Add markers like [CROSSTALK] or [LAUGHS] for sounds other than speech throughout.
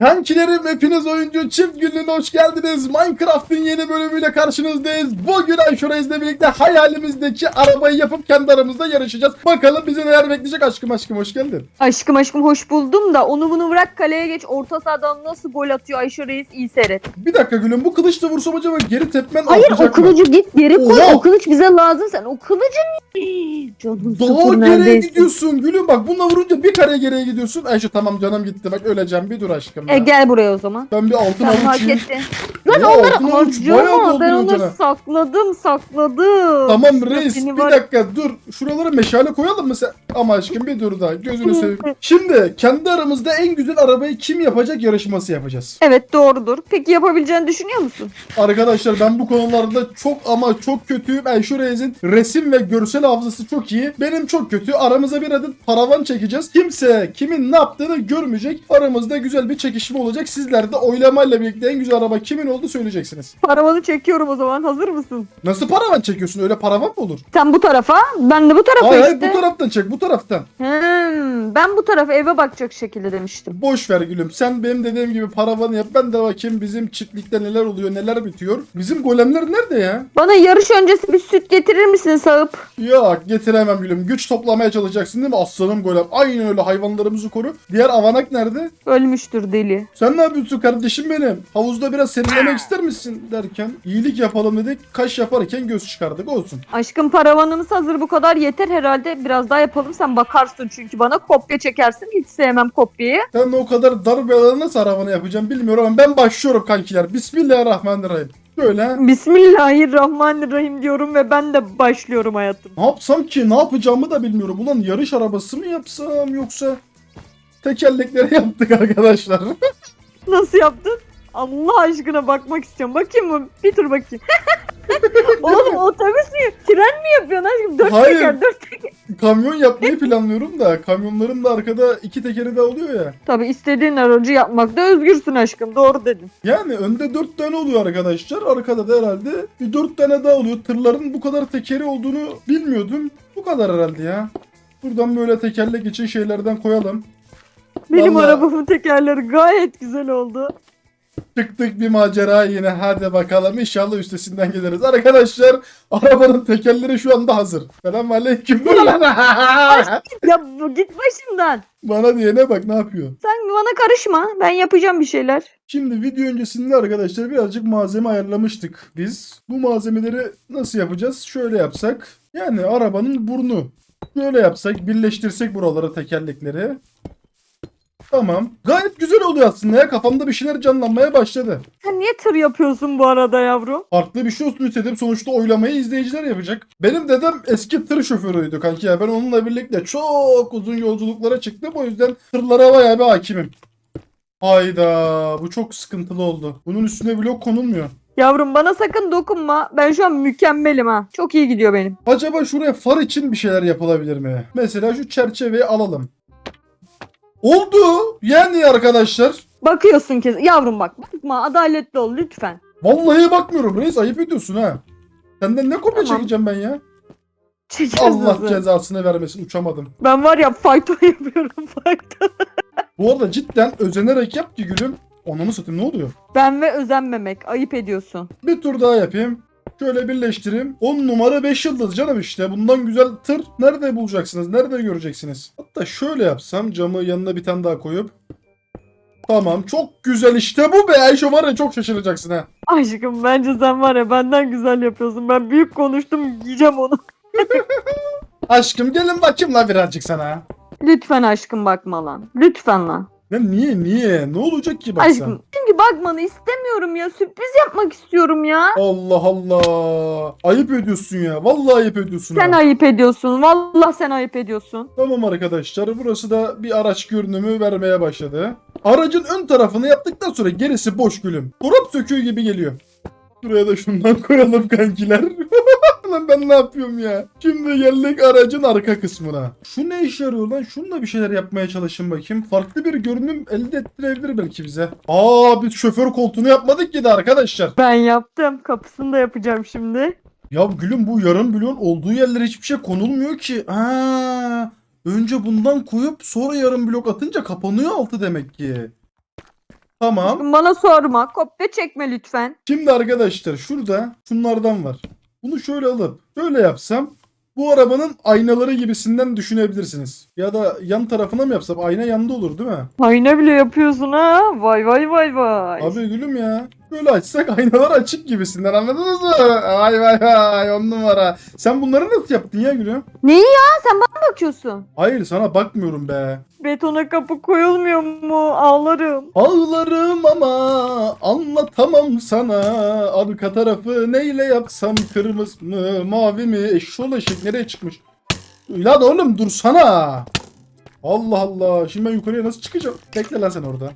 Kankilerim hepiniz oyuncu çift günlüğüne hoş geldiniz. Minecraft'ın yeni bölümüyle karşınızdayız. Bugün Ayşoreiz'le birlikte hayalimizdeki arabayı yapıp kendi aramızda yarışacağız. Bakalım bizi neler bekleyecek aşkım aşkım hoş geldin. Aşkım aşkım hoş buldum da onu bunu bırak kaleye geç orta sahadan nasıl gol atıyor Ayşe Reis iyi seyret. Bir dakika gülüm bu kılıçla vursam acaba geri tepmen Hayır o kılıcı git geri koy Oha! o kılıç bize lazım sen o kılıcı Canım Daha geriye neredeyse. gidiyorsun gülüm bak bununla vurunca bir kare geriye gidiyorsun. Ayşe tamam canım gitti bak öleceğim bir dur aşkım ya. E gel buraya o zaman. Ben bir altın Sen hak avuç yiyeyim. ettin. [LAUGHS] Lan Ya, onları altın avuç bayağı harcama ben onları cana. sakladım sakladım. Tamam reis Seni bir var- dakika dur. Şuralara meşale koyalım mı sen? Ama aşkım bir dur daha gözünü seveyim. Şimdi kendi aramızda en güzel arabayı kim yapacak yarışması yapacağız. Evet doğrudur. Peki yapabileceğini düşünüyor musun? Arkadaşlar ben bu konularda çok ama çok kötüyüm. Ayşe Reis'in resim ve görsel hafızası çok iyi. Benim çok kötü. Aramıza bir adet paravan çekeceğiz. Kimse kimin ne yaptığını görmeyecek. Aramızda güzel bir çekişme olacak. Sizler de oylamayla birlikte en güzel araba kimin oldu söyleyeceksiniz. Paravanı çekiyorum o zaman hazır mısın? Nasıl paravan çekiyorsun? Öyle paravan mı olur? Sen bu tarafa ben de bu tarafa Hayır hayır işte. bu taraftan çek bu taraftan. Hmm, ben bu tarafa eve bakacak şekilde demiştim. Boş ver gülüm. Sen benim dediğim gibi paravanı yap. Ben de bakayım bizim çiftlikte neler oluyor, neler bitiyor. Bizim golemler nerede ya? Bana yarış öncesi bir süt getirir misin sağıp? Yok getiremem gülüm. Güç toplamaya çalışacaksın değil mi? Aslanım golem. Aynen öyle hayvanlarımızı koru. Diğer avanak nerede? Ölmüştür deli. Sen ne yapıyorsun kardeşim benim? Havuzda biraz serinlemek ister misin derken iyilik yapalım dedik. Kaş yaparken göz çıkardık olsun. Aşkım paravanımız hazır bu kadar yeter herhalde. Biraz daha yapalım sen bakarsın çünkü bana kopya çekersin. Hiç sevmem kopyayı. Ben de o kadar dar bir alana nasıl arabanı yapacağım bilmiyorum ama ben başlıyorum kankiler. Bismillahirrahmanirrahim. Şöyle. Bismillahirrahmanirrahim diyorum ve ben de başlıyorum hayatım. Ne yapsam ki? Ne yapacağımı da bilmiyorum. Ulan yarış arabası mı yapsam yoksa tekerlekleri [LAUGHS] yaptık arkadaşlar. Nasıl yaptın? Allah aşkına bakmak istiyorum. Bakayım mı? Bir tur bakayım. [LAUGHS] [LAUGHS] Oğlum otobüs mü? Tren mi yapıyorsun aşkım? Dört Hayır. teker, dört teker. Kamyon yapmayı planlıyorum da kamyonların da arkada iki tekeri de oluyor ya. Tabi istediğin aracı yapmakta özgürsün aşkım. Doğru dedin. Yani önde dört tane oluyor arkadaşlar. Arkada da herhalde bir dört tane daha oluyor. Tırların bu kadar tekeri olduğunu bilmiyordum. Bu kadar herhalde ya. Buradan böyle tekerlek için şeylerden koyalım. Benim Vallahi- arabamın tekerleri gayet güzel oldu. Çıktık bir macera yine. Hadi bakalım inşallah üstesinden geliriz. Arkadaşlar arabanın tekerleri şu anda hazır. Selamünaleyküm. [LAUGHS] Ya bu git başımdan. Bana diyene bak ne yapıyor. Sen bana karışma. Ben yapacağım bir şeyler. Şimdi video öncesinde arkadaşlar birazcık malzeme ayarlamıştık biz. Bu malzemeleri nasıl yapacağız? Şöyle yapsak. Yani arabanın burnu. Böyle yapsak, birleştirsek buralara tekerlekleri. Tamam. Gayet güzel oluyor aslında ya. Kafamda bir şeyler canlanmaya başladı. Sen niye tır yapıyorsun bu arada yavrum? Farklı bir şey olsun istedim. Sonuçta oylamayı izleyiciler yapacak. Benim dedem eski tır şoförüydü kanki ya. Ben onunla birlikte çok uzun yolculuklara çıktım. O yüzden tırlara bayağı bir hakimim. Hayda bu çok sıkıntılı oldu. Bunun üstüne blok konulmuyor. Yavrum bana sakın dokunma. Ben şu an mükemmelim ha. Çok iyi gidiyor benim. Acaba şuraya far için bir şeyler yapılabilir mi? Mesela şu çerçeveyi alalım. Oldu. Yani arkadaşlar. Bakıyorsun ki yavrum bak bakma adaletli ol lütfen. Vallahi bakmıyorum reis ayıp ediyorsun ha. Senden ne kopya Tamam. çekeceğim ben ya? Çekeriz Allah hızlı. cezasını vermesin uçamadım. Ben var ya fayton [LAUGHS] yapıyorum fayton. Bu arada cidden özenerek yap ki gülüm. Ananı satayım ne oluyor? Ben ve özenmemek ayıp ediyorsun. Bir tur daha yapayım. Şöyle birleştireyim. 10 numara 5 yıldız canım işte. Bundan güzel tır nerede bulacaksınız? Nerede göreceksiniz? Hatta şöyle yapsam camı yanına bir tane daha koyup. Tamam çok güzel işte bu be Ayşe var ya çok şaşıracaksın ha. Aşkım bence sen var ya benden güzel yapıyorsun. Ben büyük konuştum yiyeceğim onu. [LAUGHS] Aşkım gelin bakayım la birazcık sana. Lütfen aşkım bakma lan. Lütfen lan. Ya niye niye? Ne olacak ki baksan? Aşkım çünkü bakmanı istemiyorum ya. Sürpriz yapmak istiyorum ya. Allah Allah. Ayıp ediyorsun ya. Vallahi ayıp ediyorsun Sen ha. ayıp ediyorsun. Vallahi sen ayıp ediyorsun. Tamam arkadaşlar burası da bir araç görünümü vermeye başladı. Aracın ön tarafını yaptıktan sonra gerisi boş gülüm. Drop söküğü gibi geliyor. Şuraya da şundan koyalım kankiler. [LAUGHS] lan ben ne yapıyorum ya? Şimdi geldik aracın arka kısmına. Şu ne işe yarıyor lan? Şununla bir şeyler yapmaya çalışın bakayım. Farklı bir görünüm elde ettirebilir belki bize. Aa biz şoför koltuğunu yapmadık ki de arkadaşlar. Ben yaptım. Kapısını da yapacağım şimdi. Ya gülüm bu yarım milyon olduğu yerlere hiçbir şey konulmuyor ki. Ha, önce bundan koyup sonra yarım blok atınca kapanıyor altı demek ki. Tamam. Bana sorma. Kopya çekme lütfen. Şimdi arkadaşlar şurada şunlardan var. Bunu şöyle alıp şöyle yapsam bu arabanın aynaları gibisinden düşünebilirsiniz. Ya da yan tarafına mı yapsam ayna yanında olur değil mi? Ayna bile yapıyorsun ha. Vay vay vay vay. Abi gülüm ya. Böyle açsak aynalar açık gibisinden anladınız mı? Ay vay vay on numara. Sen bunları nasıl yaptın ya gülüm? bakıyorsun? Hayır sana bakmıyorum be. Betona kapı koyulmuyor mu? Ağlarım. Ağlarım ama anlatamam sana. Arka tarafı neyle yapsam kırmızı mı mavi mi eşşoğlu eşek nereye çıkmış? Lan oğlum dursana. Allah Allah. Şimdi ben yukarıya nasıl çıkacağım? Bekle lan sen orada.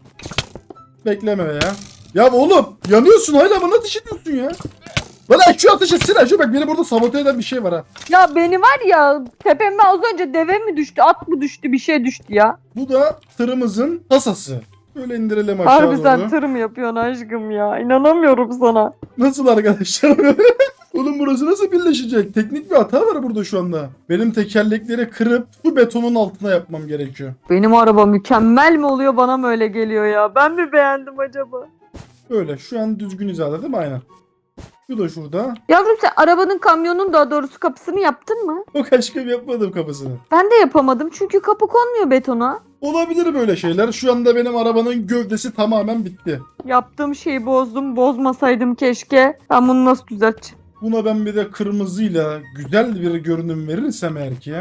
Bekleme ya. Ya oğlum yanıyorsun hala bana ateş ediyorsun ya. Bana şu ateş etsene şu bak beni burada sabote eden bir şey var ha. Ya beni var ya tepeme az önce deve mi düştü at mı düştü bir şey düştü ya. Bu da tırımızın kasası. Böyle indirelim aşağı Harbi doğru. sen tır mı yapıyorsun aşkım ya inanamıyorum sana. Nasıl arkadaşlar? [LAUGHS] Oğlum burası nasıl birleşecek? Teknik bir hata var burada şu anda. Benim tekerlekleri kırıp bu betonun altına yapmam gerekiyor. Benim araba mükemmel mi oluyor bana mı öyle geliyor ya ben mi beğendim acaba? Böyle şu an düzgün hizada değil mi? Aynen. Bu da şurada. Yavrum sen arabanın kamyonun daha doğrusu kapısını yaptın mı? O aşkım yapmadım kapısını. Ben de yapamadım çünkü kapı konmuyor betona. Olabilir böyle şeyler. Şu anda benim arabanın gövdesi tamamen bitti. Yaptığım şeyi bozdum bozmasaydım keşke. Ben bunu nasıl düzelteceğim? Buna ben bir de kırmızıyla güzel bir görünüm verirsem eğer ki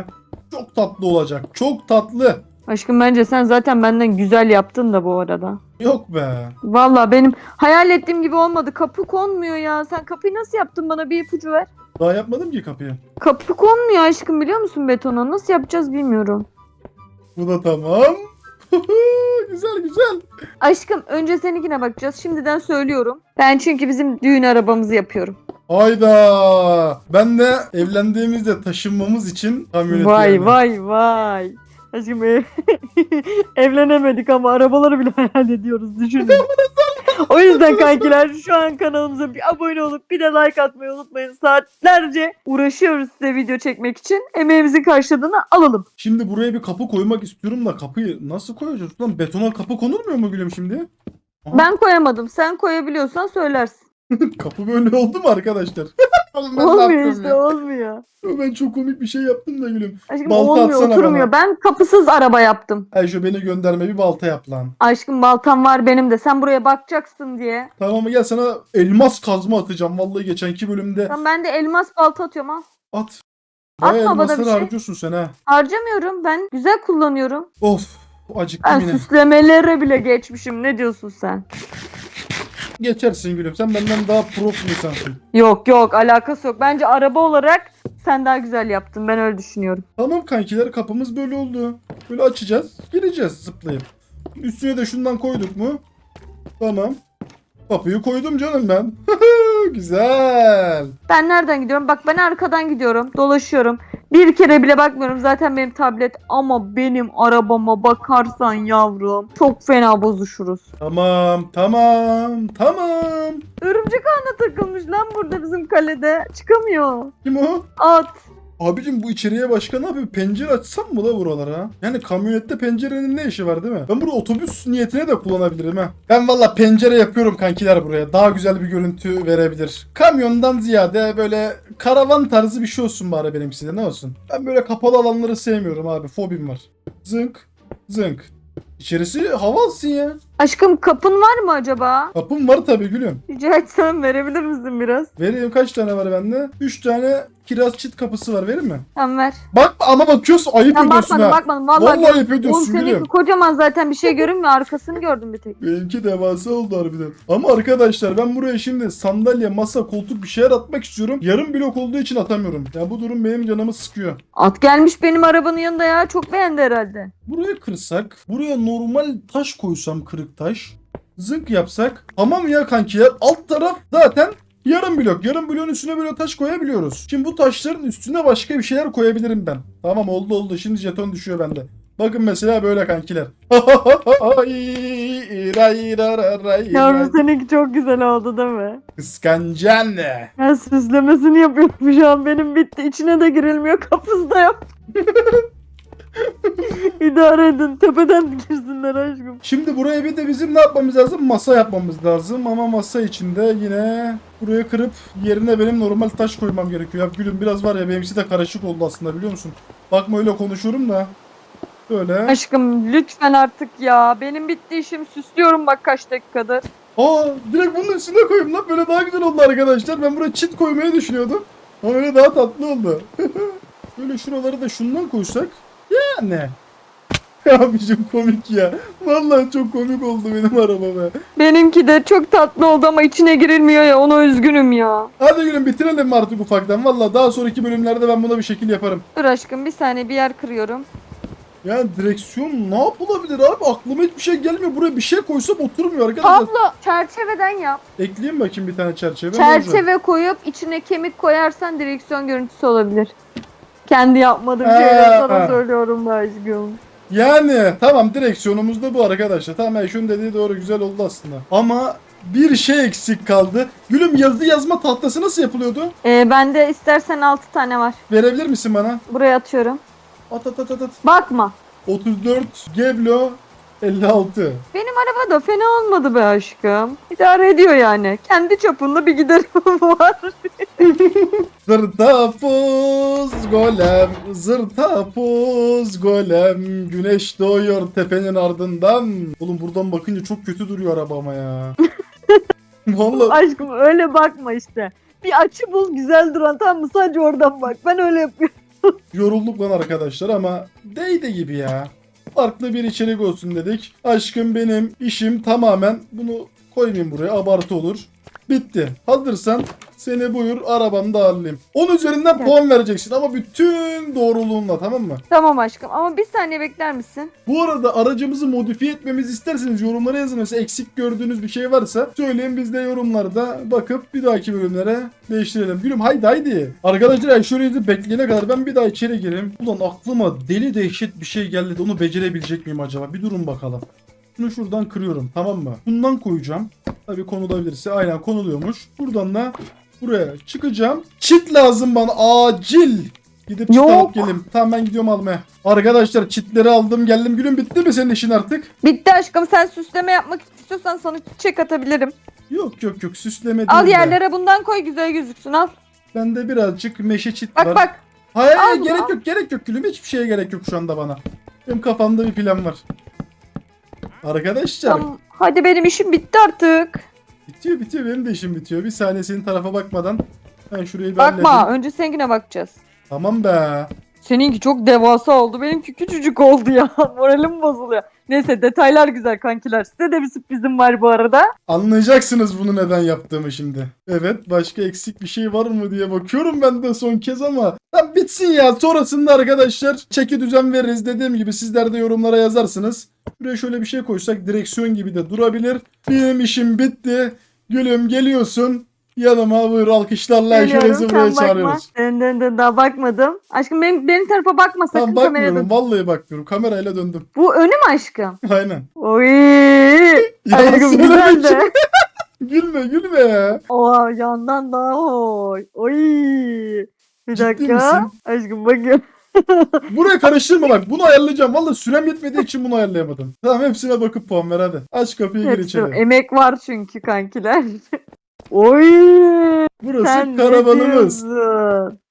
çok tatlı olacak. Çok tatlı. Aşkım bence sen zaten benden güzel yaptın da bu arada. Yok be. Vallahi benim hayal ettiğim gibi olmadı. Kapı konmuyor ya. Sen kapıyı nasıl yaptın bana bir ipucu ver. Daha yapmadım ki kapıyı. Kapı konmuyor aşkım biliyor musun betona? Nasıl yapacağız bilmiyorum. Bu da tamam. [LAUGHS] güzel güzel. Aşkım önce seninkine bakacağız. Şimdiden söylüyorum. Ben çünkü bizim düğün arabamızı yapıyorum. Hayda. Ben de evlendiğimizde taşınmamız için kamyonet Vay vay vay. Aşkım ev- [LAUGHS] evlenemedik ama arabaları bile hayal ediyoruz düşünün. o yüzden kankiler şu an kanalımıza bir abone olup bir de like atmayı unutmayın. Saatlerce uğraşıyoruz size video çekmek için. Emeğimizin karşılığını alalım. Şimdi buraya bir kapı koymak istiyorum da kapıyı nasıl koyacağız? Lan betona kapı konulmuyor mu gülüm şimdi? Aha, Ben koyamadım. Sen koyabiliyorsan söylersin. [LAUGHS] Kapı böyle oldu mu arkadaşlar? [LAUGHS] Oğlum ben ne olmuyor yapıyorum işte ya? olmuyor. Ben çok komik bir şey yaptım da gülüm. Aşkım Balta olmuyor atsana oturmuyor. bana. Ben kapısız araba yaptım. Ayşe beni gönderme bir balta yap lan. Aşkım baltam var benim de. Sen buraya bakacaksın diye. Tamam mı gel sana elmas kazma atacağım. Vallahi geçenki bölümde Tamam ben de elmas balta atıyorum ha. at. Atma Bayağı bana elmasları bir şey. harcıyorsun sen ha. Harcamıyorum. Ben güzel kullanıyorum. Of acıktım Ben yine. süslemelere bile geçmişim. Ne diyorsun sen? Geçersin gülüm. Sen benden daha prof insansın. Yok yok alakası yok. Bence araba olarak sen daha güzel yaptın. Ben öyle düşünüyorum. Tamam kankiler kapımız böyle oldu. Böyle açacağız. Gireceğiz zıplayıp. Üstüne de şundan koyduk mu? Tamam. Kapıyı koydum canım ben. [LAUGHS] Güzel. Ben nereden gidiyorum? Bak ben arkadan gidiyorum. Dolaşıyorum. Bir kere bile bakmıyorum. Zaten benim tablet ama benim arabama bakarsan yavrum çok fena bozuşuruz. Tamam, tamam, tamam. Örümcek ağına takılmış lan burada bizim kalede. Çıkamıyor. Kim o? At. Abicim bu içeriye başka ne yapıyor? Pencere açsam mı da buralara? Yani kamyonette pencerenin ne işi var değil mi? Ben bunu otobüs niyetine de kullanabilirim ha. Ben valla pencere yapıyorum kankiler buraya. Daha güzel bir görüntü verebilir. Kamyondan ziyade böyle karavan tarzı bir şey olsun bari benimkisi de ne olsun. Ben böyle kapalı alanları sevmiyorum abi. Fobim var. Zınk, zınk. İçerisi hava alsın ya. Aşkım kapın var mı acaba? Kapım var tabii gülüm. Rica etsem verebilir misin biraz? Vereyim kaç tane var bende? 3 tane kiraz çit kapısı var vereyim mi? Tamam ver. Bak ama bakıyorsun ayıp Ben ediyorsun bakmadım ha. bakmadım. Vallahi, Vallahi gör- ayıp Oğlum ediyorsun seninki gülüm. kocaman zaten bir şey görünmüyor. Arkasını gördüm bir tek. Benimki devasa oldu harbiden. Ama arkadaşlar ben buraya şimdi sandalye, masa, koltuk bir şeyler atmak istiyorum. Yarım blok olduğu için atamıyorum. Ya bu durum benim canımı sıkıyor. At gelmiş benim arabanın yanında ya. Çok beğendi herhalde. Buraya kırsak, buraya normal taş koysam kırık taş. Zınk yapsak. Tamam ya kankiler alt taraf zaten yarım blok. Yarım bloğun üstüne böyle taş koyabiliyoruz. Şimdi bu taşların üstüne başka bir şeyler koyabilirim ben. Tamam oldu oldu. Şimdi jeton düşüyor bende. Bakın mesela böyle kankiler. Yavrum [LAUGHS] seninki çok güzel oldu değil mi? Kıskancan ne? Ben süslemesini yapıyorum şu an. Benim bitti. İçine de girilmiyor. Kapısı da yok. [LAUGHS] İdare edin. Tepeden girsinler aşkım. Şimdi buraya bir de bizim ne yapmamız lazım? Masa yapmamız lazım ama masa içinde yine buraya kırıp yerine benim normal taş koymam gerekiyor. Ya gülüm biraz var ya benimkisi de karışık oldu aslında biliyor musun? Bakma öyle konuşuyorum da. Böyle. Aşkım lütfen artık ya. Benim bitti işim. Süslüyorum bak kaç dakikadır. Aa direkt bunun üstüne koyayım lan böyle daha güzel oldu arkadaşlar. Ben buraya çit koymayı düşünüyordum. Ama öyle daha tatlı oldu. [LAUGHS] böyle şuraları da şundan koysak. Yani. [LAUGHS] Abicim komik ya. Vallahi çok komik oldu benim araba be. Benimki de çok tatlı oldu ama içine girilmiyor ya. Ona üzgünüm ya. Hadi gülüm bitirelim artık ufaktan. Vallahi daha sonraki bölümlerde ben buna bir şekil yaparım. Dur aşkım bir saniye bir yer kırıyorum. Yani direksiyon ne yapılabilir abi? Aklıma hiçbir şey gelmiyor. Buraya bir şey koysam oturmuyor arkadaşlar. Tablo çerçeveden yap. Ekleyeyim bakayım bir tane çerçeve. Çerçeve koyup içine kemik koyarsan direksiyon görüntüsü olabilir. Kendi yapmadığım Ha. şeyleri sana söylüyorum da aşkım. Yani tamam direksiyonumuz da bu arkadaşlar. Tamam şunun dediği doğru güzel oldu aslında. Ama bir şey eksik kaldı. Gülüm yazı yazma tahtası nasıl yapılıyordu? Ee, bende istersen 6 tane var. Verebilir misin bana? Buraya atıyorum. At at at at. at. Bakma. 34 Geblo 56. Benim araba da fena olmadı be aşkım. İdare ediyor yani. Kendi çapında bir giderim [LAUGHS] var. Zırtapuz golem, zırtapuz golem, güneş doğuyor tepenin ardından. Oğlum buradan bakınca çok kötü duruyor araba ama ya. [LAUGHS] Vallahi aşkım öyle bakma işte. Bir açı bul güzel duran tamam mı? Sadece oradan bak. Ben öyle yapıyorum. yorulduk lan arkadaşlar ama değdi gibi ya. Farklı bir içerik olsun dedik. Aşkım benim işim tamamen bunu koymayayım buraya abartı olur. Bitti. Hazırsan seni buyur arabamda alayım. 10 üzerinden Evet. puan vereceksin ama bütün doğruluğunla tamam mı? Tamam aşkım ama bir saniye bekler misin? Bu arada aracımızı modifiye etmemizi isterseniz yorumlara yazın. Mesela eksik gördüğünüz bir şey varsa söyleyin biz de yorumlarda bakıp bir dahaki bölümlere değiştirelim. Gülüm haydi haydi. Arkadaşlar bir bekleyene kadar ben bir daha içeri gireyim. Ulan aklıma deli dehşet bir şey geldi de onu becerebilecek miyim acaba? Bir durun bakalım. Şunu şuradan kırıyorum tamam mı? Bundan koyacağım. Tabii konulabilirse aynen konuluyormuş. Buradan da buraya çıkacağım. Çit lazım bana acil. Gidip çit Yok. alıp geleyim. Tamam ben gidiyorum almaya. Arkadaşlar çitleri aldım geldim. Gülüm bitti mi senin işin artık? Bitti aşkım sen süsleme yapmak istiyorsan sana çiçek atabilirim. Yok yok yok süsleme Al değil de. yerlere bundan koy güzel gözüksün al. Bende birazcık meşe çit Bak var. bak. Hayır al bunu, gerek al. yok gerek yok gülüm. Hiçbir şeye gerek yok şu anda bana. Benim kafamda bir plan var. Arkadaşlar Tamam. Hadi benim işim bitti artık. bitiyor bitiyor benim de işim bitiyor. Bir saniye senin tarafa bakmadan ben şurayı bir Bakma halledeyim. önce seninkine bakacağız. Tamam be. Seninki çok devasa oldu. Benimki küçücük oldu ya. [LAUGHS] Moralim bozuluyor. Neyse detaylar güzel kankiler. Size de bir sürprizim var bu arada. Anlayacaksınız bunu neden yaptığımı şimdi. Evet başka eksik bir şey var mı diye bakıyorum ben de son kez ama. Lan bitsin ya sonrasında arkadaşlar çeki düzen veririz. Dediğim gibi sizler de yorumlara yazarsınız. Buraya şöyle bir şey koysak direksiyon gibi de durabilir. Benim işim bitti. Gülüm geliyorsun. Yanıma buyur alkışlarla şöyle buraya sen bakma. çağırıyoruz. Dön dön dön daha bakmadım. Aşkım benim, benim tarafa bakma sakın Tamam kameraya bakmıyorum dön. vallahi bakmıyorum. Kamerayla döndüm. Bu önü mü aşkım? [LAUGHS] Aynen. Oy. Ya Aşkım söyle güzel de. bakayım. [LAUGHS] gülme gülme ya. Oha yandan daha hoş. Oy. Bir Ciddi dakika. misin? Aşkım bakın. [LAUGHS] Buraya karıştırma bak. Bunu ayarlayacağım. Vallahi sürem yetmediği için bunu ayarlayamadım. Tamam hepsine bakıp puan ver hadi. Aç kapıyı gir Hepsi içeri. emek var çünkü kankiler. Oy. Burası Sen karavanımız.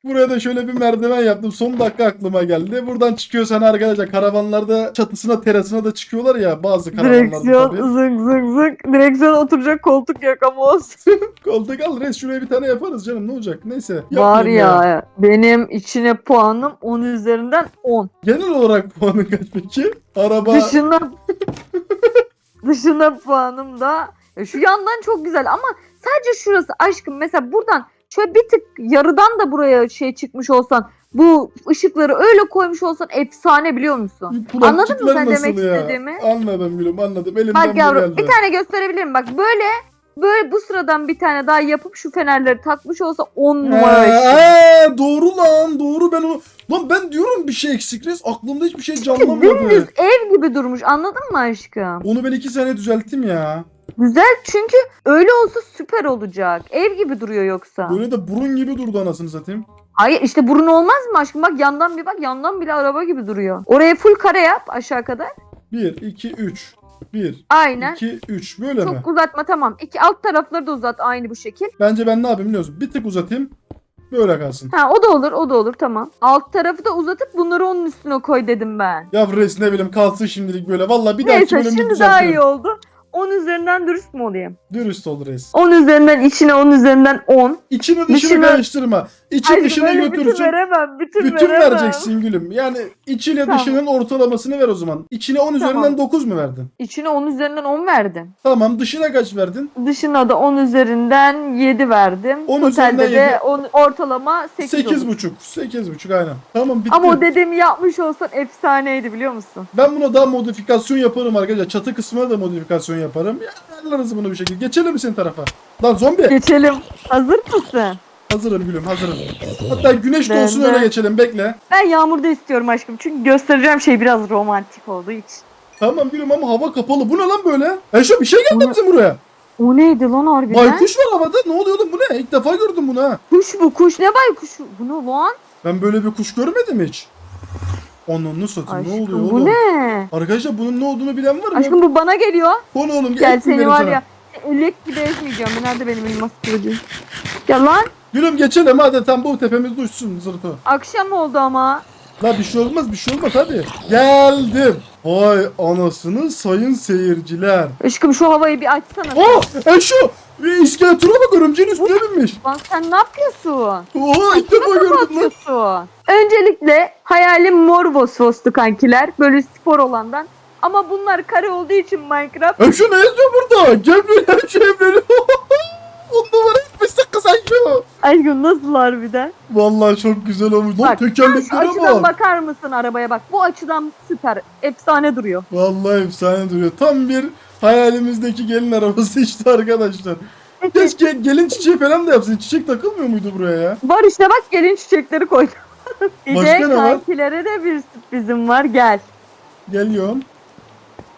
Buraya da şöyle bir merdiven yaptım. Son dakika aklıma geldi. Buradan çıkıyorsan arkadaşlar karavanlarda çatısına terasına da çıkıyorlar ya bazı karavanlarda Direksiyon tabii. zıng zıng zıng. Direksiyon oturacak koltuk yok ama olsun. [LAUGHS] Koltuk al res şuraya bir tane yaparız canım ne olacak neyse. Var yapmayayım ya, benim içine puanım 10 üzerinden 10. Genel olarak puanın kaç peki? Araba Dışına [LAUGHS] dışına puanım da ya şu yandan çok güzel ama sadece şurası aşkım mesela buradan şöyle bir tık yarıdan da buraya şey çıkmış olsan bu ışıkları öyle koymuş olsan efsane biliyor musun? kulakçıklar Anladın mı sen demek ya? istediğimi? Anladım gülüm anladım. Elimden Bak yavrum geldi. bir tane gösterebilirim bak böyle böyle bu sıradan bir tane daha yapıp şu fenerleri takmış olsa 10 numara işte. Ee, doğru lan doğru ben onu lan ben diyorum bir şey eksik res aklımda hiçbir şey Dümdüz canlanmadı. ev gibi durmuş anladın mı aşkım? Onu ben iki sene düzelttim ya. Güzel çünkü öyle olsa süper olacak. Ev gibi duruyor yoksa. Böyle de burun gibi durdu anasını satayım. Hayır işte burun olmaz mı aşkım? Bak yandan bir bak yandan bile araba gibi duruyor. Oraya full kare yap aşağı kadar. 1, 2, 3. 1, Aynen. 2, 3. Böyle mi? Çok uzatma tamam. İki alt tarafları da uzat aynı bu şekil. Bence ben ne yapayım biliyor musun? Bir tık uzatayım. Böyle kalsın. Ha o da olur o da olur tamam. Alt tarafı da uzatıp bunları onun üstüne koy dedim ben. Ya reis ne bileyim kalsın şimdilik böyle. Valla bir dahaki Neyse bölümde şimdi daha iyi oldu. 10 üzerinden dürüst mü olayım? Dürüst ol reis. 10 üzerinden içine 10 üzerinden 10. İçini dışını Dışını- karıştırma. İçi Ay, dışını böyle Bütün götürsün. veremem. Bütün, Bütün veremem. vereceksin gülüm. Yani içiyle Tamam. dışının ortalamasını ver o zaman. İçine 10 üzerinden Tamam. 9 mu verdin? İçine 10 üzerinden 10 verdim. Tamam dışına kaç verdin? Dışına da 10 üzerinden 7 verdim. 10 Totalde üzerinden de yedi. 10, ortalama 8, 8 olur. buçuk. 8 buçuk aynen. Tamam bitti. Ama o dediğimi yapmış olsan efsaneydi biliyor musun? Ben buna daha modifikasyon yaparım arkadaşlar. Çatı kısmına da modifikasyon yaparım. Ya ayarlarız bunu bir şekilde. Geçelim mi senin tarafa? Lan zombi. Geçelim. Hazır mısın? Hazırım gülüm hazırım. Hatta güneş Ben doğsun de. öyle geçelim bekle. Ben yağmurda istiyorum aşkım. Çünkü göstereceğim şey biraz romantik olduğu için. Tamam gülüm ama hava kapalı. Bu ne lan böyle? Eşo bir şey geldi Bu- bizim buraya. O neydi lan harbiden? Baykuş var havada. Ne oluyor oğlum bu ne? İlk defa gördüm bunu ha. Kuş bu kuş. Ne baykuşu? Bu ne lan? Ben böyle bir kuş görmedim hiç. Onunu satayım. Ne oluyor oğlum? bu ne? Arkadaşlar bunun ne olduğunu bilen var mı? Aşkım bu bana geliyor. Konu oğlum. Gel mi seni var sana? ya. Elek gibi ezmeyeceğim. Nerede benim elmas kılıcım? Ya lan Gülüm geçelim hadi tam bu tepemizde uçsun zırtı. akşam oldu ama. La bir şey olmaz bir şey olmaz hadi. Geldim. Vay anasını sayın seyirciler. Aşkım şu havayı bir açsana. Oh Eşo. İskeletona bak örümceğin üstüne binmiş. Lan sen ne yapıyorsun? Oha ilk defa gördüm lan. yapıyorsun? Öncelikle hayalim mor Vosvos'tu kankiler. Böyle spor olandan. Ama bunlar kare olduğu için Minecraft. Eşo ne yazıyor burada? Gel buraya Eşo evleniyor. On numara etmişsin kız Eşo. Aşkım nasıl harbiden? Vallahi çok güzel olmuş. Lan Bak, Şu tekerleklere açıdan bak. bakar mısın arabaya bak. Bu açıdan süper. Efsane duruyor. Vallahi efsane duruyor. Tam bir hayalimizdeki gelin arabası işte arkadaşlar. Keşke gelin çiçeği falan da yapsın. Çiçek takılmıyor muydu buraya ya? Var işte bak gelin çiçekleri koydum. bir [LAUGHS] Başka de ne var? kankilere de bir sürprizim var. Gel. Geliyorum.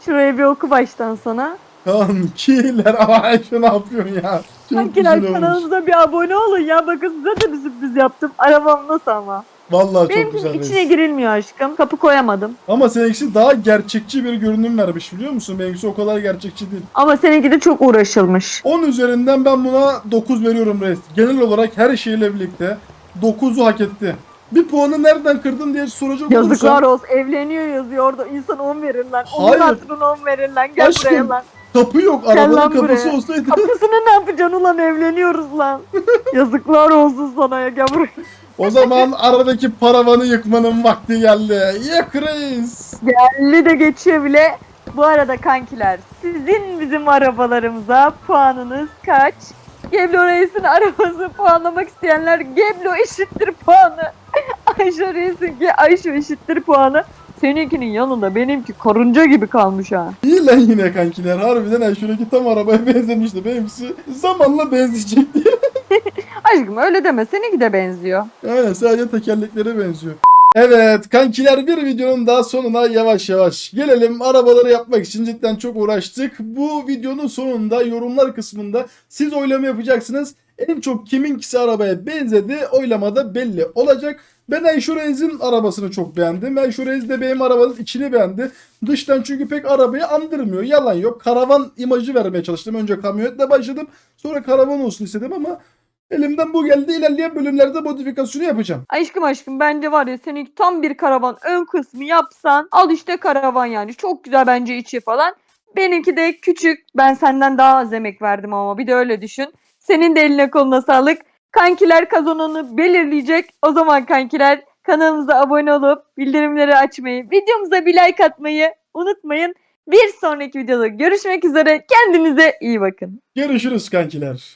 Şuraya bir oku baştan sana. Kankiler ama [LAUGHS] Eşo ne yapıyorsun ya? Çok Kankiler güzel olmuş. kanalımıza bir abone olun ya. Bakın size de bir sürpriz yaptım. Arabam nasıl ama. Vallahi çok Benimkinin güzel. içine reis. girilmiyor aşkım. Kapı koyamadım. Ama seninkisi daha gerçekçi bir görünüm vermiş biliyor musun? Benimkisi o kadar gerçekçi değil. Ama seninki de çok uğraşılmış. 10 üzerinden ben buna 9 veriyorum reis. Genel olarak her şeyle birlikte 9'u hak etti. Bir puanı nereden kırdın diye soracak Yazıklar olursam olsun. Evleniyor yazıyor orada. İnsan 10 verir lan. Hayır. Onun hatırına 10 verir lan. Gel Aşkım, buraya lan. kapı yok. Gel Arabanın lan kapısı buraya. olsaydı. Kapısını ne yapacaksın ulan evleniyoruz lan. [LAUGHS] Yazıklar olsun sana ya. Gel buraya. O zaman aradaki paravanı yıkmanın vakti geldi. Yık reis. Geldi de geçiyor bile. Bu arada kankiler sizin bizim arabalarımıza puanınız kaç? Geblo Reis'in arabasını puanlamak isteyenler Geblo eşittir puanı. [LAUGHS] Ayşe Reis'inki Ayşe eşittir puanı. Seninkinin yanında benimki karınca gibi kalmış ha. İyi lan yine kankiler. Harbiden ha, şuradaki tam arabaya [LAUGHS] benzemişti. Benimkisi zamanla benzeyecek diye. Aşkım öyle deme seninki de benziyor. Aynen sadece tekerleklere benziyor. Evet kankiler bir videonun daha sonuna yavaş yavaş gelelim. Arabaları yapmak için cidden çok uğraştık. Bu videonun sonunda yorumlar kısmında siz oylama yapacaksınız. En çok kiminkisi arabaya benzedi oylamada belli olacak. Ben Enşurez'in arabasını çok beğendim. Enşurez de benim arabanın içini beğendi. Dıştan çünkü pek arabayı andırmıyor. Yalan yok. Karavan imajı vermeye çalıştım. Önce kamyonetle başladım. Sonra karavan olsun istedim ama elimden bu geldi. İlerleyen bölümlerde modifikasyonu yapacağım. Aşkım aşkım bence var ya seninki tam bir karavan ön kısmı yapsan al işte karavan yani çok güzel bence içi falan. Benimki de küçük ben senden daha az emek verdim ama bir de öyle düşün. Senin de eline koluna sağlık. Kankiler kazananı belirleyecek. O zaman kankiler kanalımıza abone olup bildirimleri açmayı, videomuza bir like atmayı unutmayın. Bir sonraki videoda görüşmek üzere. Kendinize iyi bakın. Görüşürüz kankiler.